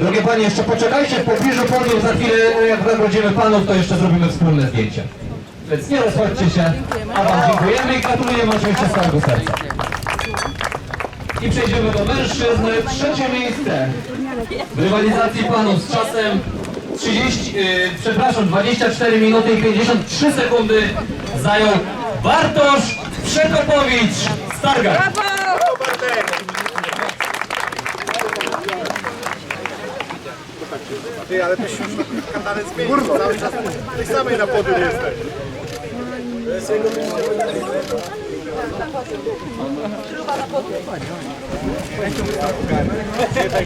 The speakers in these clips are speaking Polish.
Drogie Panie, jeszcze poczekajcie w pobliżu podium, za chwilę jak nagrodzimy Panów, to jeszcze zrobimy wspólne zdjęcie. Więc nie rozchodźcie się, a Wam dziękujemy i gratulujemy oczywiście z całego serca. I przejdziemy do mężczyzn. Trzecie miejsce w rywalizacji panów z czasem 30, yy, przepraszam, 24 minuty i 53 sekundy zajął Bartosz Przekopowicz z Ty, ale to się kanale zmienił. Cały czas tej samej na podium jesteś.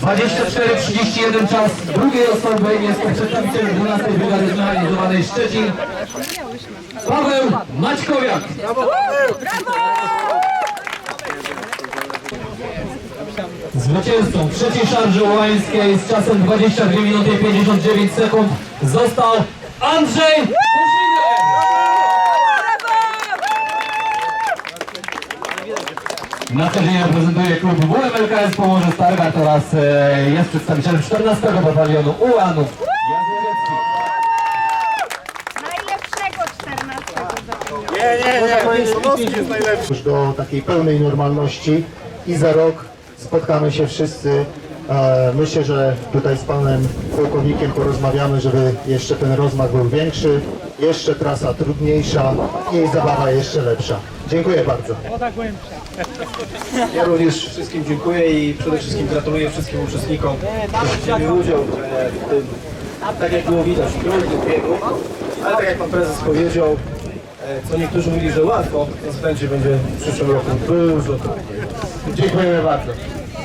24-31 czas drugiej osoby jest to przedstawiciel 12 Brygady Zmechanizowanej Szczecin. Paweł Maćkowiak. Zwycięzcą trzeciej szarży łańskiej z czasem 22 minuty i 59 sekund został Andrzej Kuszniger. Na co dzień reprezentuje klub WMLKS Pomorze Stargard oraz e, jest przedstawicielem 14 batalionu ułanów. Najlepszego 14 zapomniałam. Nie, nie, nie, Sonowski jest najlepszy. już do takiej pełnej normalności i za rok spotkamy się wszyscy. E, Myślę, że tutaj z panem pułkownikiem porozmawiamy, żeby jeszcze ten rozmach był większy, jeszcze trasa trudniejsza i zabawa jeszcze lepsza. Dziękuję bardzo. Ja również wszystkim dziękuję i przede wszystkim gratuluję wszystkim uczestnikom, którzy wzięli udział w tym, tak jak było widać, w trudnym biegu, ale tak jak Pan Prezes powiedział, e, co niektórzy mówili, że łatwo, to będzie będzie w przyszłym roku dużo trudniej. Dziękujemy bardzo.